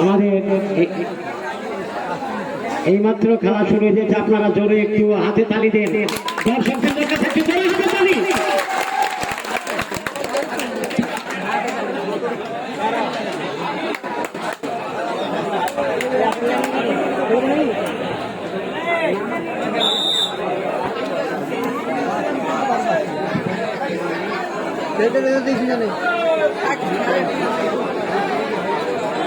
আমাদের এই- এইমাত্র খেলা শুরু হয়েছে আপনারা জোরে একটু হাতে তালি দেন। দর্শকদের কাছে তালি।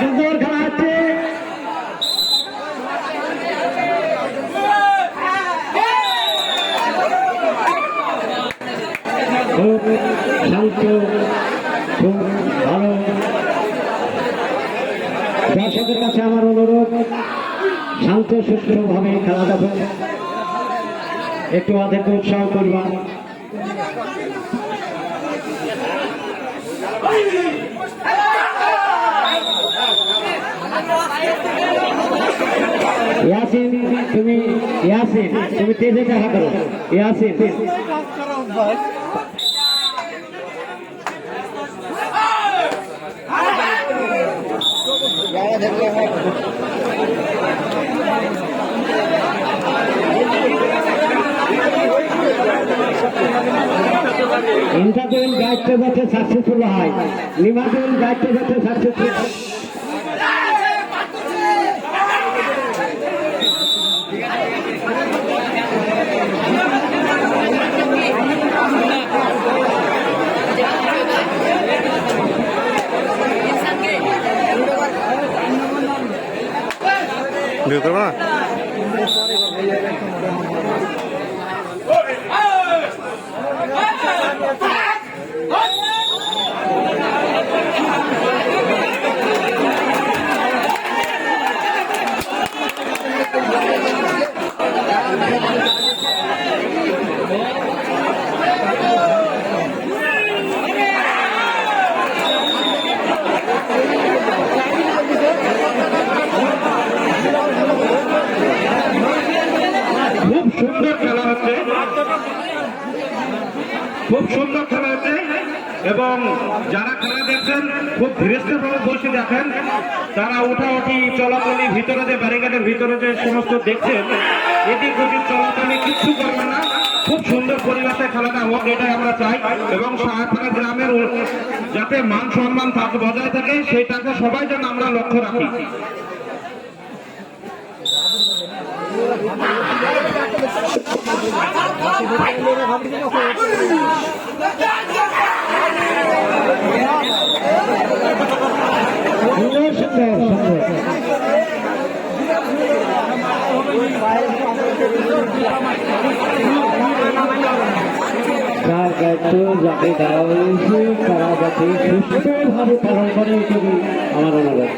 সুন্দর খেলা হচ্ছে খুব শান্ত খুব ভালো দর্শকের কাছে আমার অনুরোধ। শান্ত খেলা দেখুন একটু ওদেরকে উৎসাহ করবা। ইয়াসিন, তুমি তুমি তেজে দেখা করো। ইয়াসিন। ইন্টারভিউ গাইডটা যাতে সাকসেসফুল হয় নিমাজুল গাইডটা যাতে সাকসেসফুল ভিডিও করব না? খুব সুন্দর খেলা হচ্ছে খুব সুন্দর খেলা হচ্ছে এবং যারা খেলা দেখছেন, খুব ধীরস্থিরভাবে বসে দেখেন, তারা উঠাউঠি চলাচলি ভিতরে যে ব্যারিকেডের ভিতরে যে সমস্ত দেখছেন, এদিক ওদিক চলাচলি কিচ্ছু করবেন না। খুব সুন্দর পরিবেশে খেলাটা হোক, এটাই আমরা চাই। এবং সাহায্য গ্রামের যাতে মান সম্মান থাকে বজায় থাকে সেটাকে সবাই যেন আমরা লক্ষ্য রাখি। যার দায়িত্ব যাকে দেওয়া হয়েছে তারা যাতে সুস্থভাবে পালন করে এটুকু আমার অনুরোধ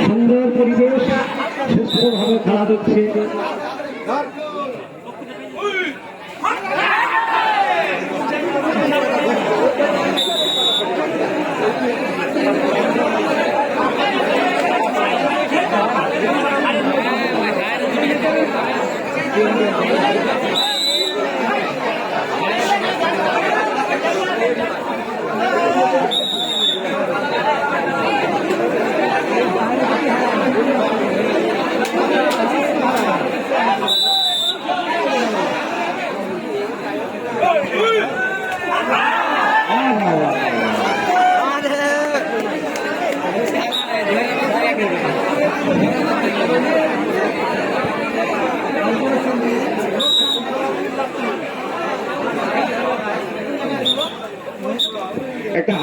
সুন্দর পরিবেশ সুস্থভাবে খেলা দিচ্ছে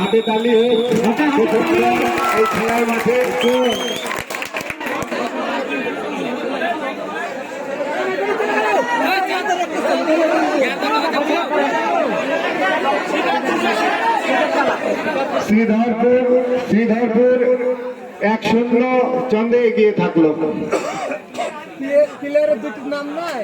হাতে তালি এই খেলার মাঠে শ্রীধরপুর শ্রীধরপুর এক শূন্য চন্দ্রে এগিয়ে থাকল। প্লেয়ারের দুটির নাম নাই?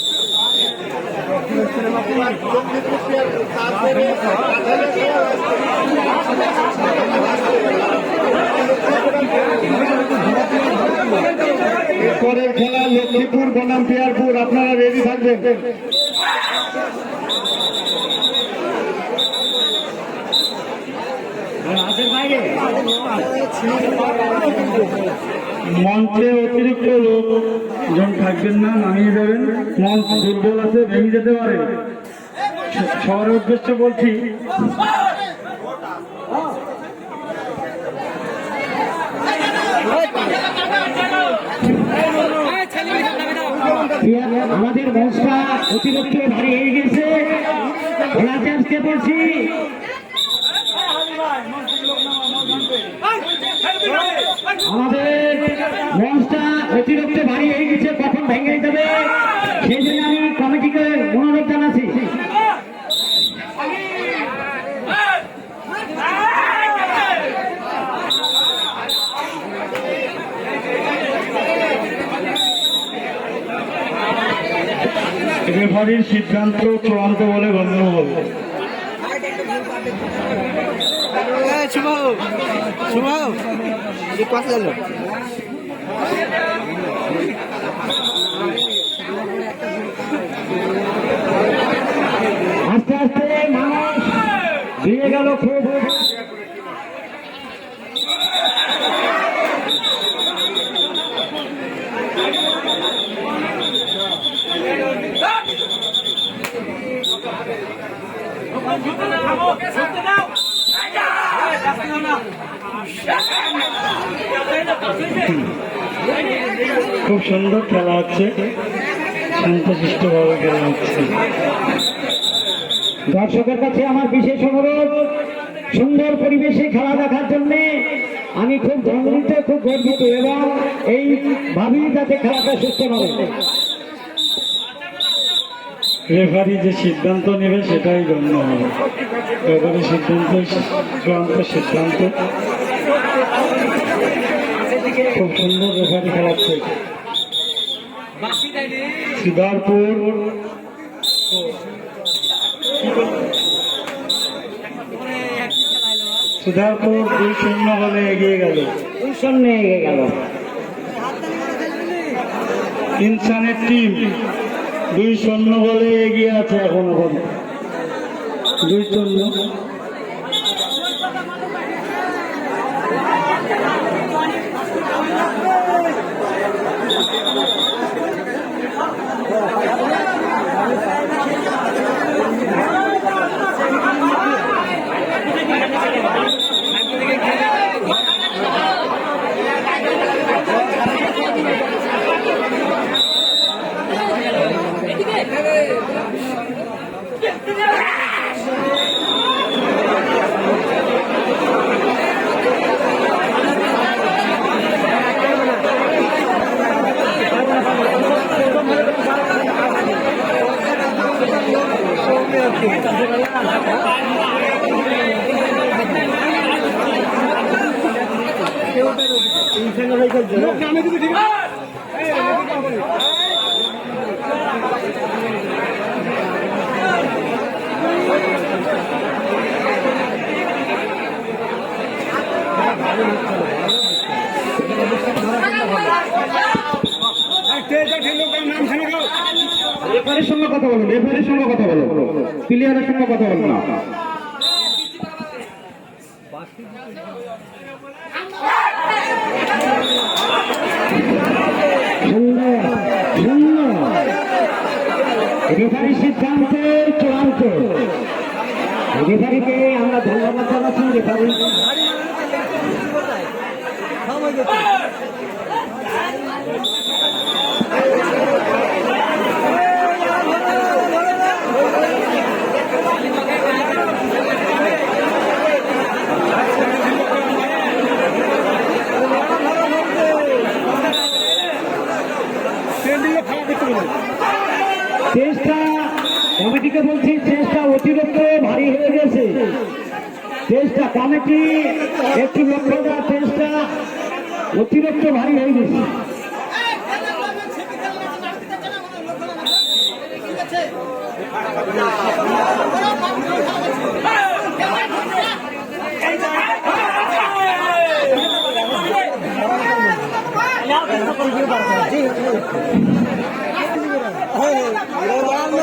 পরের খেলা লক্ষ্মীপুর বনাম পিয়ারপুর আপনারা রেডি থাকবেন। মঞ্চে অতিরিক্ত লোক। জন থাকবেন না, নামিয়ে দেবেন। মঞ্চ দুর্বল আছে, ভেঙে যেতে পারে। সবার উদ্দেশ্যে বলছি, আমাদের মঞ্চটা অতিরিক্ত ভারী হয়ে গেছে ওরা চান্সকে বলছি, আমাদের মঞ্চটা অতিরিক্ত ভারী হয়ে গেছে কখন ভেঙে যাবে সেই জন্য আমি কমিটিকে অনুরোধ জানাচ্ছি। রেফারির সিদ্ধান্ত চূড়ান্ত বলে গণ্য হবে শুভ। শুভ। কথা গেল আস্তে আস্তে মানুষ দিয়ে গেল খুব সুন্দর খেলা হচ্ছে। শান্তশিষ্টভাবে খেলা হচ্ছে। দর্শকের কাছে আমার বিশেষ অনুরোধ সুন্দর পরিবেশে খেলা দেখার জন্য আমি খুব গর্বিত খুব গর্বিত এবং এই ভাবি যাতে খেলাটা সুস্থ হবে। রেফারি যে সিদ্ধান্ত নেবে সেটাই গণ্য হবে। রেফারি সিদ্ধান্ত চূড়ান্ত সিদ্ধান্ত। খুব সুন্দর রেফারি খেলাচ্ছে। সিদ্ধারপুর সুধাপুর দুই শূন্য হলে এগিয়ে গেল। দুই শূন্য এগিয়ে গেল। ইনসানের টিম দুই শূন্য হলে এগিয়ে আছে এখন এখন দুই শূন্য। Yeah. রেফারির সঙ্গে কথা বলুন রেফারির সঙ্গে কথা বলুন। প্লেয়ারের সঙ্গে কথা বলুন না সুন্দর সুন্দর রেফারির সিদ্ধান্ত চূড়ান্ত রেফারিকে আমরা ধন্যবাদ জানাচ্ছি রেফারি চেষ্টা কমিটিকে বলছি চেষ্টা অতিরিক্ত ভারী হয়ে গেছে কমিটি একটু লক্ষ্য দেওয়ার চেষ্টা। অতিরিক্ত ভারী হয়ে গেছে।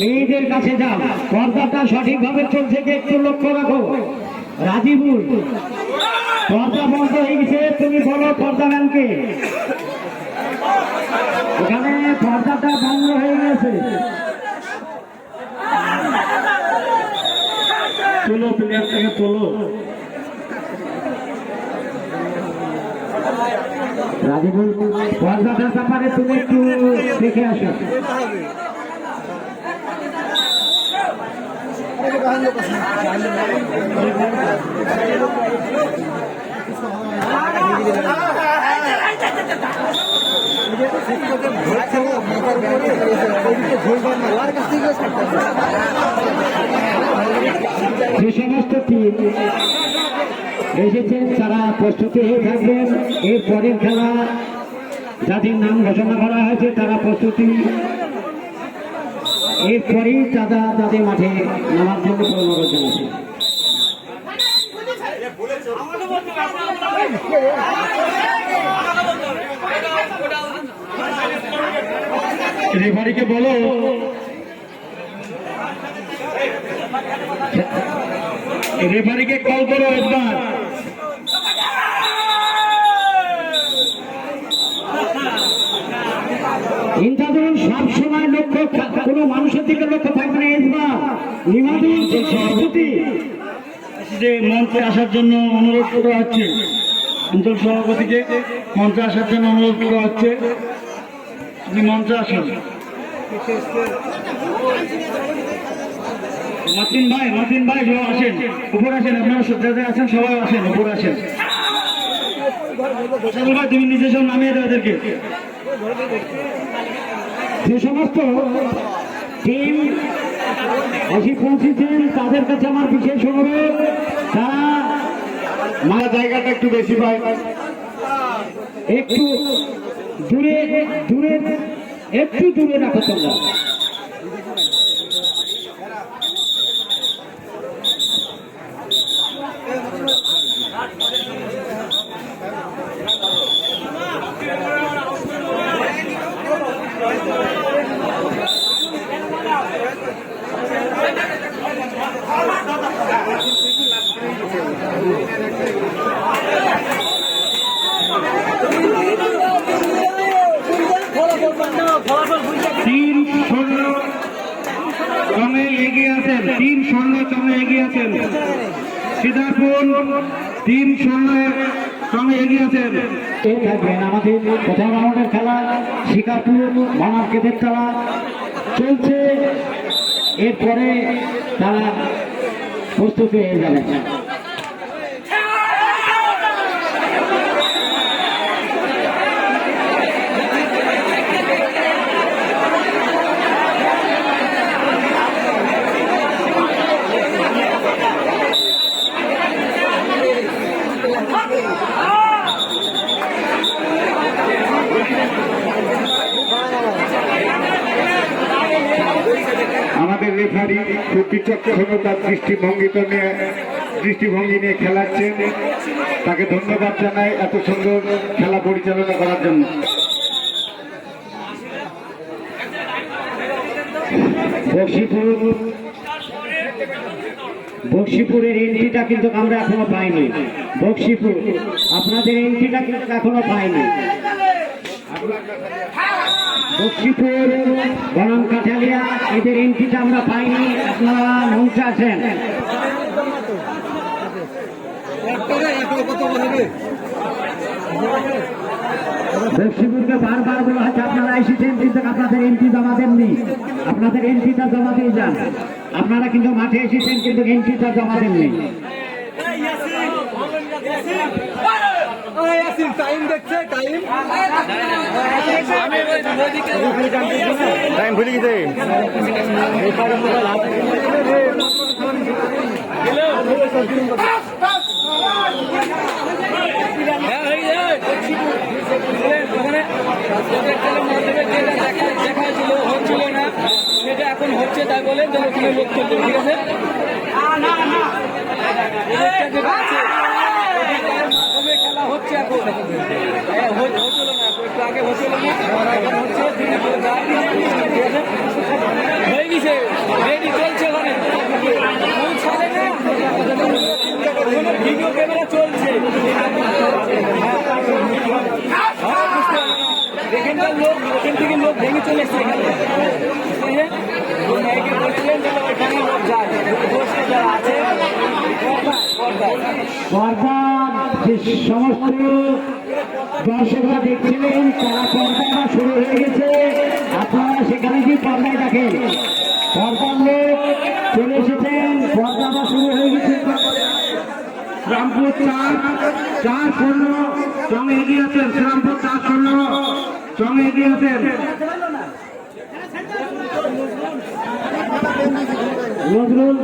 মেয়েদের কাছে যাও। পর্দাটা সঠিকভাবে চলছে কি একটু লক্ষ্য রাখো। রাজীবুল পর্দা বন্ধ হয়ে গেছে, তুমি বলো পর্দা ম্যানকে এখানে পর্দাটা বন্ধ হয়ে গেছে। তোলো প্লেয়ার তোলো। রাজীবুল পর্দাটার ব্যাপারে তুমি একটু দেখে আসো ওর কাছ থেকে ছাড়তে হবে। যে সমস্ত টিম এসেছেন, তারা প্রস্তুতি হয়ে থাকবেন। এর পরের খেলা যাদের নাম ঘোষণা করা হয়েছে, তারা প্রস্তুতি এরপরেই তারা তাদের মাঠে নামার জন্য অনুরোধ রেফারিকে বলো। রেফারিকে কল করো একবার। ইন্টারভিউ সব সময় লক্ষ্য কোনো মানুষের দিকে লক্ষ্য থাকবে না এসবা নিমাদুল সভাপতি যে মঞ্চে আসার জন্য অনুরোধ করা হচ্ছে, অঞ্চল সভাপতিকে মঞ্চে আসার জন্য অনুরোধ করা হচ্ছে, আপনি মঞ্চে আসুন। মাতিন ভাই মাতিন ভাই, সবাই আসেন। উপরে আসেন, আপনারা যাদের আছেন, সবাই আসেন, উপরে আসেন। তুমি নিজে সব নামিয়ে ওদেরকে যে সমস্ত টিম এসে পৌঁছেছেন তাদের কাছে আমার বিশেষ অনুরোধ তারা মানে জায়গাটা একটু বেশি পায়। একটু দূরে দূরে একটু দূরে রাখো তোমরা তিন শূন্য চমে এগিয়ে আছেন তিন শূন্য চমে এগিয়ে আছেন। সিদ্ধারপুর তিন শূন্য চমে এগিয়ে আছেন। এ থাকবেন আমাদের প্রথম রাউন্ডের খেলা, শিকারপুর মানব কেদের খেলা চলছে, এরপরে তারা প্রস্তুতি হয়ে যাবে। আমাদের রেফারি খুব বিচক্ষণ তার দৃষ্টিভঙ্গিটা নিয়ে দৃষ্টিভঙ্গি নিয়ে খেলাচ্ছেন। তাকে ধন্যবাদ জানাই এত সুন্দর খেলা পরিচালনা করার জন্য। বক্সিপুর বক্সিপুরের এন্ট্রিটা কিন্তু আমরা এখনও পাইনি। বক্সিপুর আপনাদের এন্ট্রিটা কিন্তু এখনও পাইনি। বক্সিপুর বনাম কাঠালিয়া, এদের এন্ট্রিটা আমরা পাইনি। আপনারা মঞ্চে আছেন। বক্সিপুরকে বারবার বলা হচ্ছে, আপনারা এসেছেন কিন্তু আপনাদের এন্ট্রি জমা দেননি। আপনাদের এন্ট্রিটা জমা দিয়ে যান। আপনারা কিন্তু মাঠে এসেছেন কিন্তু এন্ট্রিটা জমা দেননি। টাইম দেখছে টাইম টাইম ভুলে গেছে। হ্যাঁ হয়ে যায় ওখানে ওদের ছেলে মন্দিরে যেটা দেখা দেখা ছিল হচ্ছিল না সেটা এখন হচ্ছে তাই বলে তো ওখানে লোক চলবে ঠিক আছে ওদেরটা যেটা আছে ওদের মাধ্যমে খেলা হচ্ছে এখন হ্যাঁ, হচ- হচ্ছিল না একটু আগে হচ্ছিল না এখন হচ্ছে ধীরে ধীরে যায়। ঠিক আছে হয়ে গেছে রেডি চলছে ওখানে পৌঁছালে না ওখানে ভিডিও ক্যামেরা চলছে হ্যাঁ, বুঝতে পারলাম। এখানকার লোক ওখান থেকে লোক ভেঙে চলে এসছে এখানে বলছিলেন যে ওইখানে লোক যায়। যারা আছে সমস্ত দর্শকরা দেখছিলেন, তারা পর্দাটা শুরু হয়ে গেছে। আপনারা সেখানে কি পর্দায় দেখেন পর্দার লোক চলে এসেছেন, পর্দাটা শুরু হয়ে গেছে। শ্রীরামপুর চার চার শূন্য চমে এগিয়ে আছেন শ্রীরামপুর চার শূন্য। চমে এগিয়ে আছেন। নজরুল।